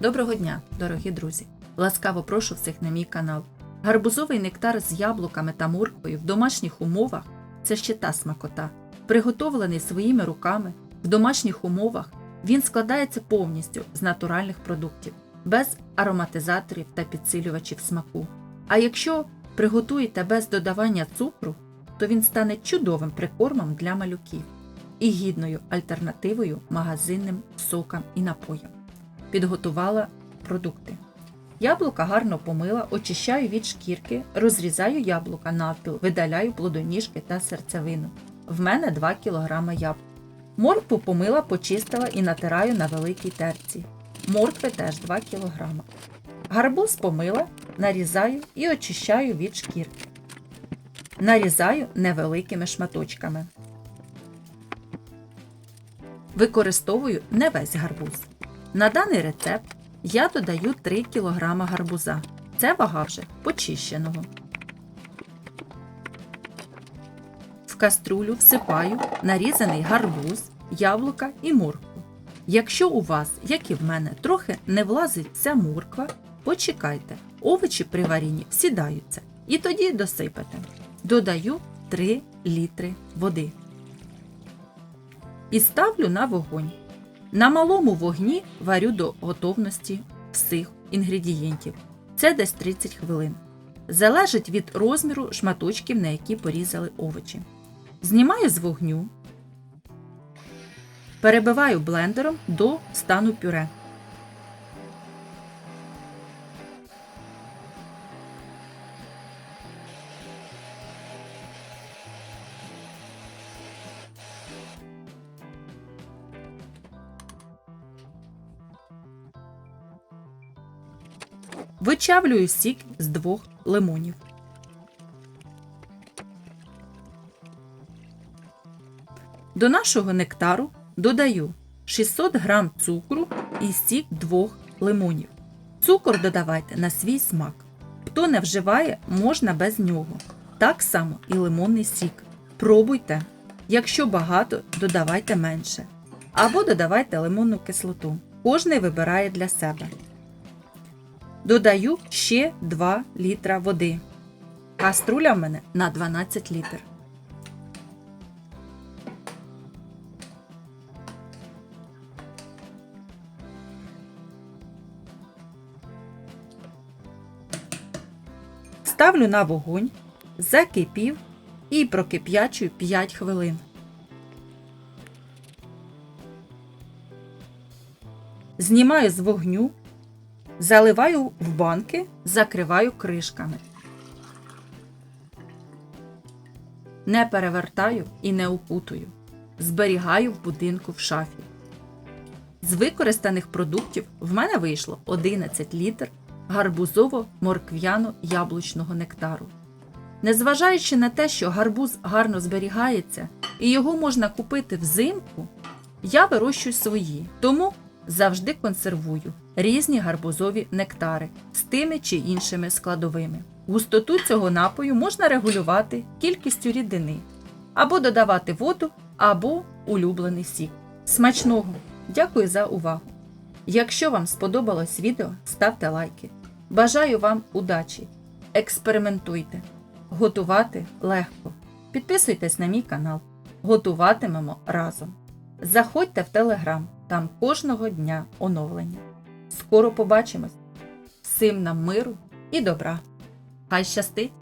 Доброго дня, дорогі друзі! Ласкаво прошу всіх на мій канал. Гарбузовий нектар з яблуками та морквою в домашніх умовах це ще та смакота. Приготовлений своїми руками в домашніх умовах, він складається повністю з натуральних продуктів, без ароматизаторів та підсилювачів смаку. А якщо приготуєте без додавання цукру, то він стане чудовим прикормом для малюків і гідною альтернативою магазинним сокам і напоям підготувала продукти. Яблука гарно помила, очищаю від шкірки, розрізаю яблука навпіл, видаляю плодоніжки та серцевину. В мене 2 кг яблук. Моркву помила, почистила і натираю на великій терці. Моркви теж 2 кг. Гарбуз помила, нарізаю і очищаю від шкірки. Нарізаю невеликими шматочками. Використовую не весь гарбуз. На даний рецепт я додаю 3 кг гарбуза. Це вага вже почищеного. В каструлю всипаю нарізаний гарбуз, яблука і моркву. Якщо у вас, як і в мене, трохи не влазить ця морква, почекайте, овочі при варінні сідаються і тоді досипете. Додаю 3 літри води. І ставлю на вогонь. На малому вогні варю до готовності всіх інгредієнтів. Це десь 30 хвилин. Залежить від розміру шматочків, на які порізали овочі. Знімаю з вогню, перебиваю блендером до стану пюре. Вичавлюю сік з двох лимонів. До нашого нектару додаю 600 г цукру і сік двох лимонів. Цукор додавайте на свій смак. Хто не вживає, можна без нього. Так само і лимонний сік. Пробуйте. Якщо багато, додавайте менше. Або додавайте лимонну кислоту. Кожний вибирає для себе. Додаю ще 2 літра води. Каструля в мене на 12 літр. Ставлю на вогонь, закипів і прокип'ячую 5 хвилин. Знімаю з вогню Заливаю в банки, закриваю кришками. Не перевертаю і не упутую. Зберігаю в будинку в шафі. З використаних продуктів в мене вийшло 11 літр гарбузово-морквяно-яблучного нектару. Незважаючи на те, що гарбуз гарно зберігається і його можна купити взимку, я вирощую свої. Тому завжди консервую різні гарбузові нектари з тими чи іншими складовими. Густоту цього напою можна регулювати кількістю рідини, або додавати воду, або улюблений сік. Смачного! Дякую за увагу! Якщо вам сподобалось відео, ставте лайки. Бажаю вам удачі! Експериментуйте! Готувати легко. Підписуйтесь на мій канал. Готуватимемо разом. Заходьте в телеграм, там кожного дня оновлення. Скоро побачимось. Всім нам миру і добра. Хай щастить!